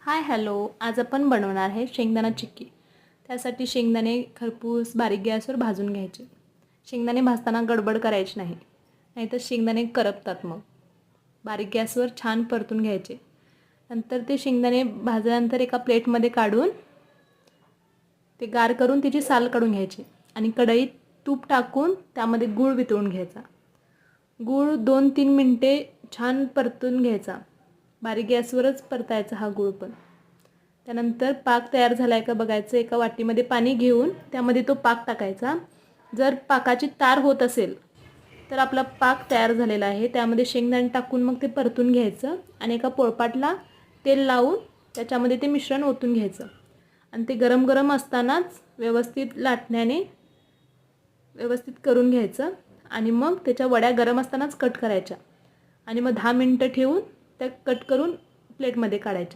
Hi hello. आज आपण बनवणार आहे शेंगदाणा चिक्की. त्यासाठी शेंगदाणे खरपूस बारीक गॅसवर भाजून घ्यायचे. शेंगदाणे भाजताना गडबड करायची नाही. नाहीतर शेंगदाणे करपतात मग. बारीक गॅसवर छान परतून घ्यायचे. नंतर ते शेंगदाणे भाजल्यानंतर एका प्लेटमध्ये काढून ते गार करून तिची साल काढून घ्यायची आणि कढईत तूप टाकून त्यामध्ये गूळ वितळून घ्यायचा. गूळ दोन तीन मिनटे छान परतून घ्यायचा. बारीक गॅसवरच परतायचा हा गूळ पण. त्यानंतर पाक तयार झाला आहे का बघायचं एका वाटीमध्ये पाणी घेऊन त्यामध्ये तो पाक टाकायचा. जर पाकाची तार होत असेल तर आपला पाक तयार झालेला आहे. त्यामध्ये शेंगदाणे टाकून मग ते परतून घ्यायचं आणि एका पोळपाटला तेल लावून त्याच्यामध्ये ते मिश्रण ओतून घ्यायचं. आणि ते गरम गरम असतानाच व्यवस्थित लाटण्याने व्यवस्थित करून घ्यायचं आणि मग त्याच्या वड्या गरम असतानाच कट करायच्या. आणि मग दहा मिनटं ठेवून त्या कट करून प्लेटमध्ये काढायच्या.